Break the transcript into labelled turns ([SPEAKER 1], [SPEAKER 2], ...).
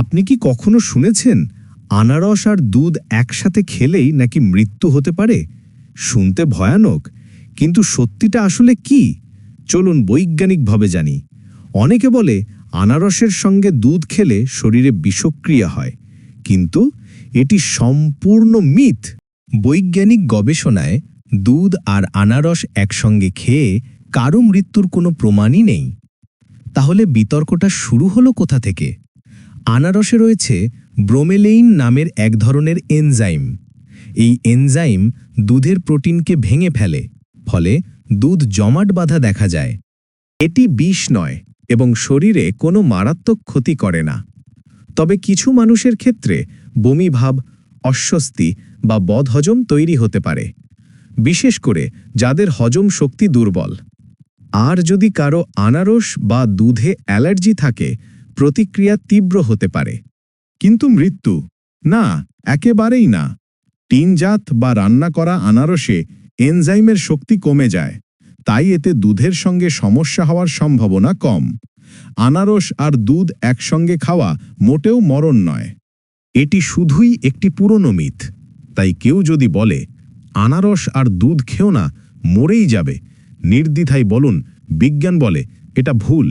[SPEAKER 1] আপনি কি কখনো শুনেছেন, আনারস আর দুধ একসাথে খেলেই নাকি মৃত্যু হতে পারে? শুনতে ভয়ানক, কিন্তু সত্যিটা আসলে কি? চলুন বৈজ্ঞানিকভাবে জানি। অনেকে বলে, আনারসের সঙ্গে দুধ খেলে শরীরে বিষক্রিয়া হয়। কিন্তু এটি সম্পূর্ণ মিথ। বৈজ্ঞানিক গবেষণায় দুধ আর আনারস একসঙ্গে খেয়ে কারও মৃত্যুর কোনো প্রমাণই নেই। তাহলে বিতর্কটা শুরু হলো কোথা থেকে? আনারসে রয়েছে ব্রোমেলেইন নামের এক ধরনের এনজাইম। এই এনজাইম দুধের প্রোটিনকে ভেঙে ফেলে, ফলে দুধ জমাট বাঁধা দেখা যায়। এটি বিষ নয় এবং শরীরে কোনো মারাত্মক ক্ষতি করে না। তবে কিছু মানুষের ক্ষেত্রে বমিভাব অস্বস্তি বা বদহজম তৈরি হতে পারে, বিশেষ করে যাদের হজম শক্তি দুর্বল। আর যদি কারও আনারস বা দুধে অ্যালার্জি থাকে প্রতিক্রিয়া তীব্র হতে পারে।
[SPEAKER 2] কিন্তু মৃত্যু? না, একেবারেই না। টিনজাত বা রান্না করা আনারসে এনজাইমের শক্তি কমে যায়, তাই এতে দুধের সঙ্গে সমস্যা হওয়ার সম্ভাবনা কম। আনারস আর দুধ একসঙ্গে খাওয়া মোটেও মরণ নয়। এটি শুধুই একটি পুরনো মিথ, তাই কেউ যদি বলে, আনারস আর দুধ খেও না, মরেই যাবে। নির্দ্বিধায় বলুন, বিজ্ঞান বলে, এটা ভুল।